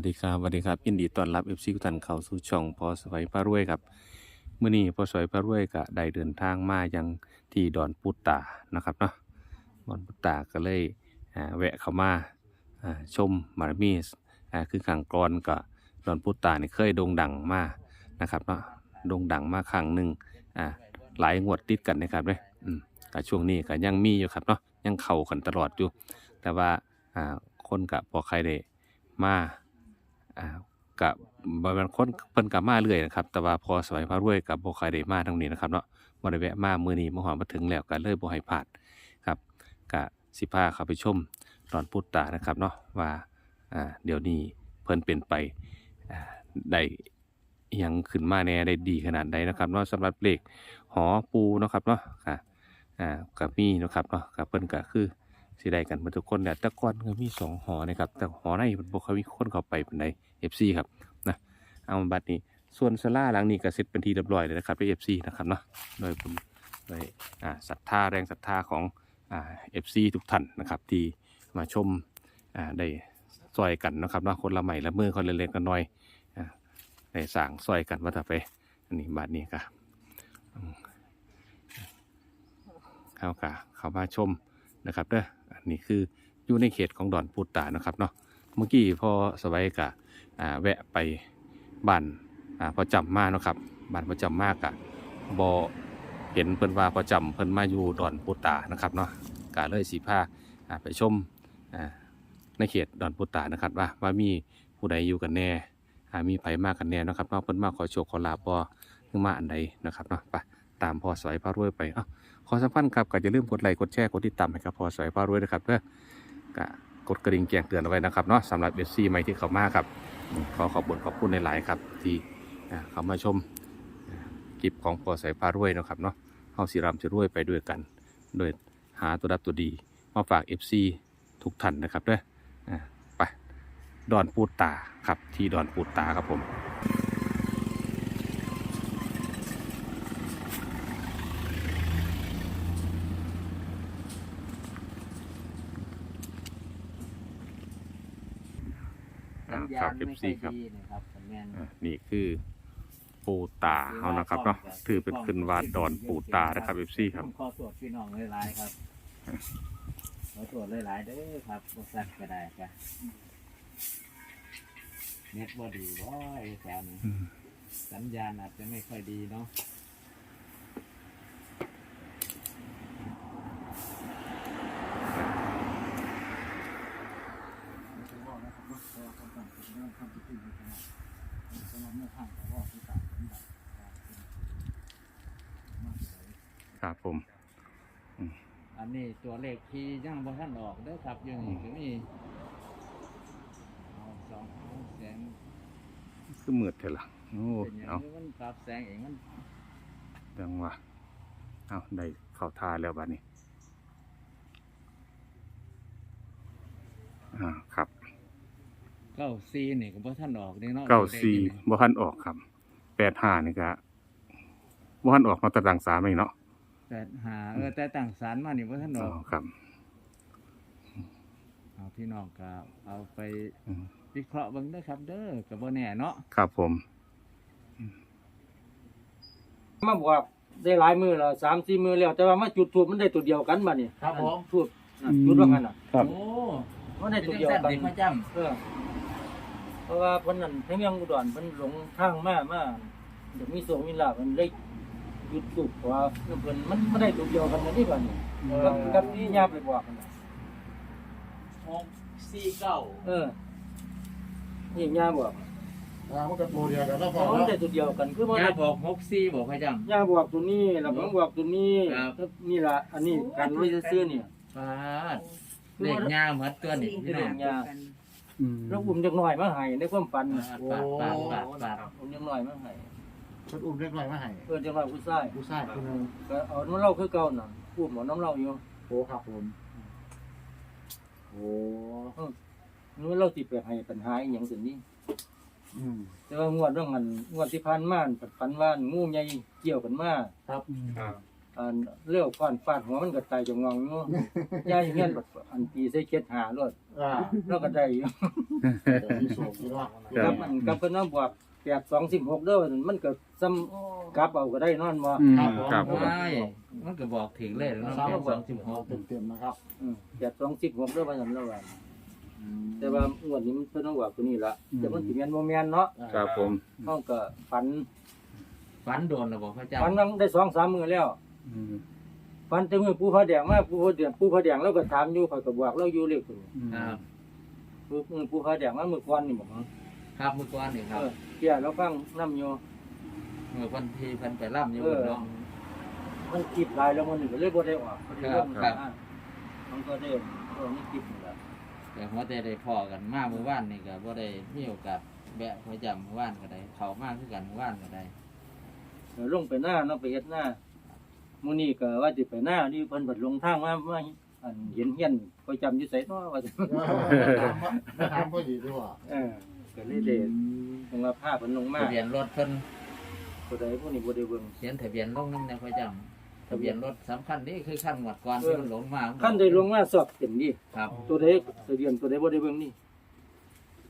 วัสดีครับสวัสดีครับยินดีต้อนรับเอฟซีทุกท่านเข้าสู่ช่องพอสวยพระรวยครับเมื่อนี้พอสวยพระรวยก็ได้เดินทางมายังที่ดอนปุตตานะครับเนาะดอนปุตตาก็เลยแวะเข้ามาชมมารมีอ่าคือขังกรก็ดอนปุตตานี่เคยโด่งดังมานะครับเนาะโด่งดังมาครั้งหนึ่งหลายงวดติดกันนะครับเลยอืมก็ช่วงนี้ก็ยังมีอยู่ครับเนาะยังเข้ากันตลอดอยู่ แต่ว่าคนกับพอใครได้มา กับบางคนเพิ่นกับมาเรื่อยนะครับ แต่ว่าพอสมัยพระรวยกับโบ่ใครได้มาทั้งนี้นะครับเนาะบ่ได้แวะมามือนี้มาฮอดมาถึงแล้วก็เลยบ่ให้พลาดครับก็สิพาเข้าไปชมตอนพุทธานะครับเนาะว่าเดี๋ยวนี้เพิ่นเป็นไปได้อิหยังขึ้นมาแน่ได้ดีขนาดใดนะครับเนาะสำหรับเลขหอปูนะครับเนาะค่ะอ่ากับมีนะครับเนาะกับเพิ่นก็คือ สิได้กันมาทุกคนเนี่ยแต่ก่อนก็มีสองหอนะครับแต่หอในมันบ่ค่อยมีคนเข้าไปเป็นใด FC ครับนะเอามาบัดนี้ส่วนสลาหลังนี้ก็เสร็จเป็นที่เรียบร้อยเลยนะครับด้วย FC นะครับเนาะโดยผมโดยอ่าศรัทธาแรงศรัทธาของอ่า FC ทุกท่านนะครับที่มาชมอ่าได้ซอยกันนะครับเนาะคนละใหม่ละมือคนละเล็กกันน้อยอ่าได้สั่งซอยกันว่าถ้าไปอันนี้บัดนี้ก็อืมเข้ากะเข้ามาชมนะครับเด้อ อันนี้คืออยู่ในเขตของดอนปูตานะครับเนาะเมื่อกี้พอสวัยกะแวะไปบ้านอ่าพอจำมาเนะครับบ้านพอจำมากอะบอเห็นเพิ่นว่าพอจำเพิ่นมาอยู่ดอนปูตานะครับเนาะกะเลยสีผ้าไปชมในเขตดอนปูตานะครับว่าว่ามีผู้ใดอยู่กันแน่มีไผมมากกันแน่นะครับเนาะเพิ่นมาขอโชคขอลาบบ่นึกมาอันใดนะครับเนาะไปตามพอสวยพารวยไปเอ้า ขอสัมพันธ์ครับก็อย่าลืมกดไลค์กดแชร์กดติดตามให้กับพอสวยพารวยนะครับเพื่อกกดกระดิ่งแจ้งเตือนเอาไว้นะครับเนาะสำหรับเอซีใหม่ที่เข้ามาครับ ขอขอบคุณขอบคุณในหลายๆครับ ที่เข้ามาชมอ่าคลิปของพอสวยพารวยนะครับเนาะเฮาสิรำจะรวยไปด้วยกัน โดยหาตัวดับตัวดีมาฝาก FC ทุกท่านนะครับเด้ออ่าไปดอนปูตาครับที่ดอนปูตาครับผม อ่าครับ FC ครับนะครับสัญญาณอะนี่คือปูตาเขานะครับเนาะถือเป็นขึ้นวาดดอนปูตานะครับเอฟซีครับ ผมขอตรวจพี่น้องหลายๆครับขอตรวจหลายๆเด้อครับบริษัทก็ได้ครับเน็ตบ่ดีบ่ไอ้แถวนี้สัญญาณอาจจะไม่ค่อยดีเนาะ ครับผม อันนี้ตัวเลขที่ยังบ่ทันออกเด้อครับอยังนี้ก็มีเอาสองเอาแสงคือมืดเถอะล่ะโอ้เป็นอย่างเอานี้มันปรับแสงเองมันดังว่าเอาได้เข้าท่าแล้วบัดนี้อ่าครับเก้าซีนี่ก็บ่ทันออกนี่เนาะเก้าสี่บ่ทันออกครับแปดห้านี่ก็บ่ทันออกมาตะดังสามเองเนาะ แปดหาเออแต่ต่างสารมานี่บ่ทันออ๋ออกครับเอาพี่น้องก็เอาไปอืมวิเคราะห์เบิ่งเด้อครับ เด้อก็บ่แน่เนาะครับผมมาบอกว่าได้หลายมือแล้วสามสี่มือแล้ว แต่ว่ามาจุดทูบมันได้ตัวเดียวกันบัดนี้ครับผม ทูบน่ะจุดว่างั้นน่ะครับ โอ้มันได้ตัวเดียวกันพระจำเออเพราะว่าเพิ่นนั่นเพิ่นยังอุดรเพิ่นหลงทางมามาเดี๋ยวมีโสมีลาภมันเลยห ยุดจุดเพราะว่าเพิ่นมันมันได้ตัวเดียวกันนะนี่บัดนี้กับกับที่ญาไปบอกกันน่ะหกสี่เก้าเออนี่ญาบอกอ่ามันก็ตัวเดียวกันแล้วพอมันแล้วได้ตัวเดียวกันคือมันย่าบอกหกสี่บอกพระจญาบอกตัวนี้แล้วผมบอกตัวนี้ครับนี่ล่ะอันนี้กันไว้ซื่อๆนี่ำปาดเลขย่าเหมือนตัวนี่พี่น้องญาแล้วอุ้มจักหน่อยมาให้ในความฝันน่ะปาดปาดปาดปาดอุ้มจักหน่อยมาให้ ชุดอุ้มเล็กน้อยมาให้เออจักหน่อยผู้ชายผู้ชายคนหนึงก็เอาน้ำเหล้าคือเก่าน่ะอุ้มเอาน้ำเหล้าอยู่โอ้ครับผมโอ้นู้นเราสิไปให้ปัญหาอีหยังสินี่อืมแต่ว่างวดเรื่องนั้นงวดที่ผ่านมาฝันว่างูใหญ่เกี่ยวกันมาครับมอันเลี้ยวฟันฟาดหัวมันก็ตายจงงองอยู่ยายเงี้ยแบบอันปีใส่เจ็ดหารถอ่าแล้วก็ได้อยู่ เดี๋ยวมีโศกอยู่เนาะกับมันกับเพิ่นน้ำบวก แปดสองสิบหกเด้อมันก็ซ้ำกลับเอาก็ได้นอนบ่อืมครับผมครับผมไม่มันก็บอกถึงเลยแล้วสามเนาะสสอองงสิสิบบหหกกเต็มๆนะครับแปดสองสิบหกเด้อว่าซั่นแล้วว่าอืมแต่ว่างวดนี้มันเพิ่นต้องว่าตัวนี้ละแต่มันสิแม่นบ่แม่นเนาะครับผมเฮาก็ฝันฝันโดนหรือบอกพระเจ้าฝันมันได้สองสามมื้อแล้วอืมฝันแต่มื้อปู่พระแดงมาปู่พระแดงปู่พระแดงเราก็ถามอยู่ข่อยก็บอกเราอยู่เลขตัวนี้ครับ ปู่มื้อปู่พระแดงมามื้อก่อนนี่บ่มั้ง ครับเมื่อก่อนนี่คเอรับอเพี่ยเราฟังนํอยู่เมื่อวันที่เพิ่นไปร่ำอยู่เออเนาะ มันคิดหลายแล้วมันก็เลยบ่ได้ออกบ่ได้ลงครับอ่ามันก็ได้เออนี่คิดนี่ล่ะแต่หัวแต่ได้พอกันมาเมื่อวานนี่ก็บ่ได้มีโอกาสแบะพระจำเมื่อวานก็ได้เข้ามาคือกันเมื่อวานก็ได้เออลงไปหน้าเนาะไปเฮ็ดหน้ามื้อนี้ก็ว่าสิไปหน้านี่เพิ่นบัดลงทางมามาอันเห็นเฮียนก็จำอยู่ไสเนาะว่าซั่นไม่ถามพอดีด้วยว่า เออ ก็เลยได้ลงมาพาเพิ่นลงมาทะเบียนรถเพิ่นผู้ใดผู้นี้บ่ได้เบิ่ง เขียนทะเบียนลงนั่นนะพระจำทะเบียนรถสำคัญนี่คือขั้นหมวดก่อนที่มันหลงมาคันได้ลงมาสอบเต็มนี่ครับตัวใดทะเบียนตัวใดบ่ได้เบิ่งนี่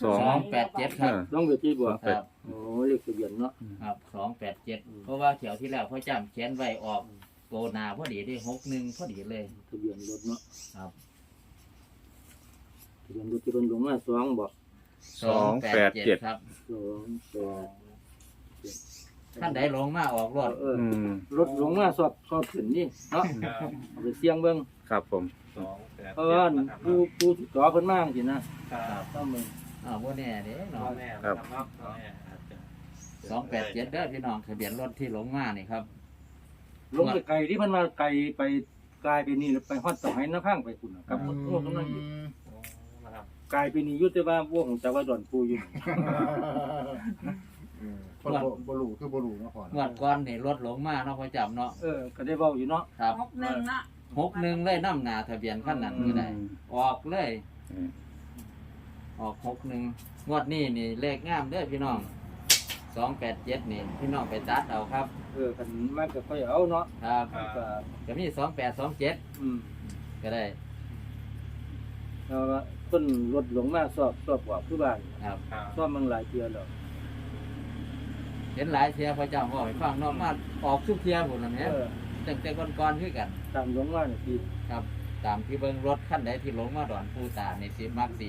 สอง สองแปดเจ็ดครับลองไปที่บ่ครับโอ้เลขทะเบียนเนาะ ครับสองแปดเจ็ดเพราะว่าเที่ยวที่แล้วพระจำเขียนไว้ออกโกนาพอดีได้หกหนึ่งพอดีเลย ทะเบียนรถเนาะครับ ทะเบียนรถที่เพิ่นลงมาสองบ่ สองแปดเจ็ด ครับสองแปดท่านใดลงมาออกรถเอออืมรถลงมาสอบสอบขึ้นนี่เนาะเอาไปเสี่ยงเบิ่งครับผมเพราะว่าผู้ผู้จ่อเพิ่นมาจังซี่นะครับต้องมึงอ้าวว่าแน่เด้เนาะครับ สองแปดเจ็ดเด้อพี่น้องทะเบียนรถที่หลงมานี่ครับ ลงไปไกลที่เพิ่นมาไกลไปกลายไปนี่แล้วไปฮอดต่อให้น้าพังไปคุณน่ะครับพวกนั้นอยู่ กลายไปนี่อยู่แต่ว่าพวกของจักว่าดอนปูอยู่คนบรูคือบรูนะพ่องวดก่อนนี่รถหลงมาเนาะพอจำเนาะเออ ก็ได้เว้าอยู่เนาะครับหกหนึ่งนะหกหนึ่งเลยน้ำหนาทะเบียนขั้นนั้นก็ได้ ออกเลย อืมออกหกหนึ่งงวดนี้นี่เลขงามเด้อพี่น้องสองแปดเจ็ดนี่พี่น้องไปตัดเอาครับ เออคันมันก็ค่อยเอาเนาะครับมันก็จะมีสองแปดสองเจ็ดอืมก็ได้ แล้ว ว่าเพิ่นรถลงมาสอบสอบว่าคือบ้านครับสอบมันหลายเทื่อแล้วเห็นหลายเทียพระเจ้าบอกให้ฟังเนาะมาออกทุกเทียหมดแล้วเอเนี่ยอตั้งแต่ก่อนๆคือกัน ตามลงมานี่พี่ครับ ตามที่เบิ้งรถขั้นใดที่หลงมาดอนผู้ตาในสีมักสี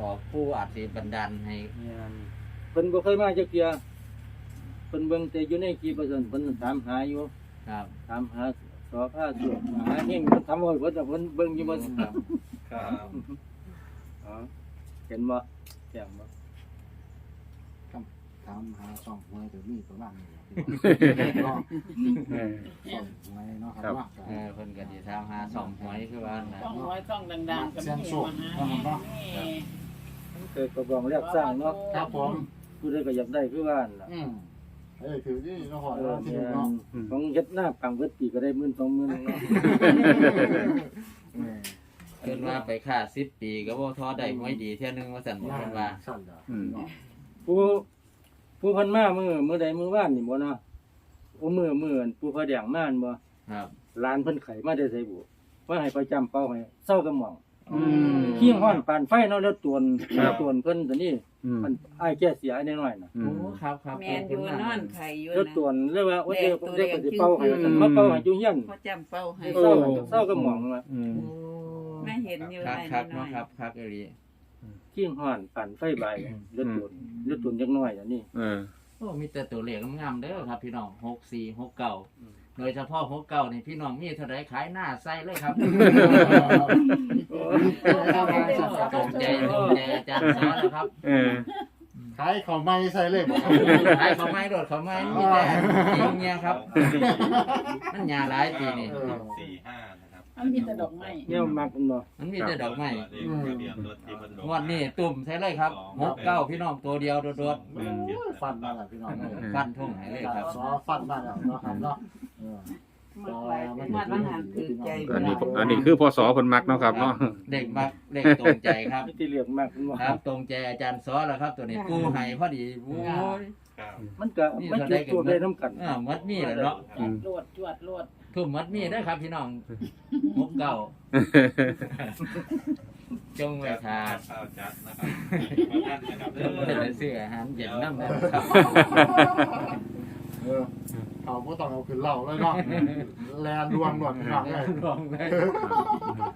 ออกผู้อาจสีบันดาลให้เนี่ยเพิ่นบ่เคยมาจักเทื่อเพิ่นเบิ่งแต่อยู่ในคลิปว่าซั่นเพิ่นถามหาอยู่ครับถามหาสอผ้าสวดหาเฮงเพิ่นทำไว้เพิ่นแต่เพิ่นเบิ่งอยู่บ่ครับ อ๋อเห็นบ่แจ่มบ่ถามหาช่องหวยแต่มีประมาณนี้เออช่องหวยเนาะครับเออเพิ่นก็สิถามหาสองหวยคือว่านะต้องร้อยต้องดังๆกันนี่มาหานี่เคยกระบองเรียกสร้างเนาะครับผมผู้ใดก็อยากได้คือว่านั่นล่ะอืมเอ้ยถือนี่เนาะพ่อเออเนาะที่แม่เนาะนของเฮ็ดหน้าปังเบิดปีก็ได้หมื่นสองหมื่นเนาะเออ เพิ่นว่าไปค่า10ปีก็บ่ทอได้หวยดีเที่ยหนึงว่าซั่นบ่เพิ่นว่าสั่นละอืมผู้ผู้เพันมามื้อมื้อใดมื้อวานนี่บ่เนาะโอ้มื้อมื้ออันผู้พระแดงมาอันบ่ครับหลานเพิ่นไขมาได้ไสบุว่าให้ประจำเป้าให้เศร้ากระหม่องอืม ขี้ห้อนปานไฟเนาะแล้วตวนครับ ตวนเพิ่นตัวนี้อืมมันอ้ายแก้เสียไอ้น้อยๆน่ะอืโอ้มครับครับแมนอยู่นอนไข่อยู่แล้วนะ ตวนเรียกว่าโอ้ยแดเดี๋ยงวตัวเดี๋ยวแดงก็สิเป่าให้จึ้งๆมาเป่าให้อยู่เฮียน เขาจำเป้าให้เศร้าเศร้ากระหม่องว่าอืม แม่เห็นอยู่ครับไรครับน้อเนาะยครับครับเอรีขี้ห้อนปานไฟใบแล้วตวนแล้วตวนจักหน่อยอันนี้เออโอ้มีแต่ตัวเลขงามๆเด้อครับ พี่น้อง64อืม69โดยเฉพาะ69นี่พี่น้องมีเท่าใดขายหน้าใส่เลยครับตรงใจตรงใจอาจารย์สอนนะครับเออขายข้าวไม้ใส่เลยบ่ครับขายเขาไม้โดดเขาไม้มีแต่จริงเนี่ยครับ มันยาหลายปีนี่สี่ห้านะครับ มันมีแต่ดอกไม้เนี่ยมักมันบ่มันมีแต่ดอกไม้ทะเบียนรถที่มันลงวดนี้ตุ่มใส่เลยครับหกเก้าพี่น้องตัวเดียวโดดอืมฟันมาแล้วพี่น้องเอ้ยๆฟันทุ่งให้เลยครับซอฟันมาแล้วเนาะครับเนาะเออมันไหลมันมันหันถือใจอันนี้อันนี้คือพศเพิ่นมักเนาะครับเนาะเด็กมักเด็กตรงใจครับมีที่เรียกมักมันบ่ครับตรงใจอาจารย์สอนแล้วครับ ตัวนี้ปูไห้พอดีโอ้ยครับมันก็มันจุดตัวได้น้ำกันอ่ามัดมีแหละเนาะอืมรวดจวดรวด ทุ่มมัดมีได้อครับพี่น้องหกเก่าจงไว้ทาข้าวจัดนะครับมาท่านนะครับเอเพื่ออจะซื้ออาหารเย็นน้ำนะครับเออเขาก็ต้องเอาขึ้นเหล่าเลยเนาะแลนดวงหนวดพี่น้องเลยลองเลย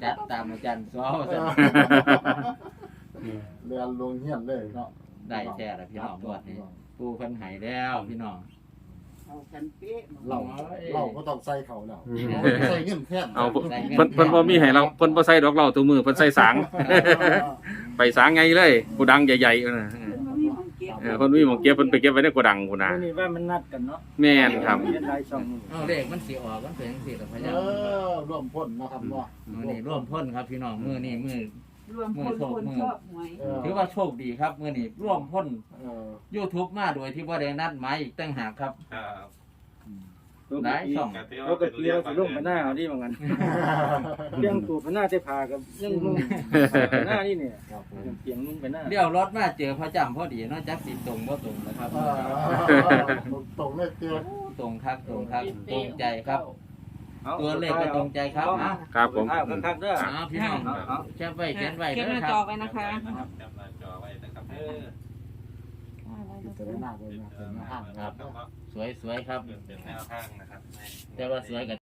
จัดตามอาจารย์ซ้อว่าจะแลนลงเฮียนเลยเนาะได้แท้ละพี่น้องบวดนี่ปูเพิ่นใหายแล้วพี่น้อง เอากันเป๊ะเราเราก็ต้องใส่เขาแล้วใส่เงินแค่นเอาเพิ่นเพิ่นเพิ่นบ่มีให้เราเพิ่นบ่ใส่ดอกเหล้าตัวมือเพิ่นใส่สาง ไปสางไงเลยกูดังใหญ่ๆเออเพิ่นบ่มีหม้องเก็บเออเพิ่นมีหมองเก็บเพิ่นไปเก็บไว้ในโกดังพุ่นน่ะมื้อนี้ว่ามันนัดกันเนาะแม่นครับ เฮ็ดหลายช่องนี่เอาเลขมันสิออกมันเป็นจังซี่ล่ะพะเอเจ้าอร่วมพ่นนะครับเนาะ มื้อนี้ร่วมพ้นครับพี่น้องมื้อนี้มื้อ รวมคนคนชอบหวยเออถือว่าโชคดีครับมื้อนี้ร่วมพ้น เออ YouTube มาโดยที่บ่ได้นัดหมายอีกตั้งหากครับ ครับหลายช่อง ปกติเราสิลงไปหน้าเอาดิว่างั้นเลี้ยงตัวไปหน้าได้พากับยังลงไปหน้านี่เนี่ยครับผมเสียงลงไปหน้าเลี้ยวรถมาเจอพระจำพอดีเนาะจักสิตรงบ่ตรงนะครับเออตรงเลยเตี้ย ตรงครับตรงครับตรงใจครับ ตัวเลขก็ตรงใจครับอะครับผม เอาคักๆเด้อเอาพี่น้องเอาเอาแคปไว้เขียนไว้เก็บเด้หอน้าคจรัอบไว้นะคะนะครับแคปหน้าจอไว้นะครับเออติดตัวหน้าเลยนะเป็นหน้าห้างครับ สวยๆครับ เป็นแนวทางนะครับ แต่ว่าสวยกับ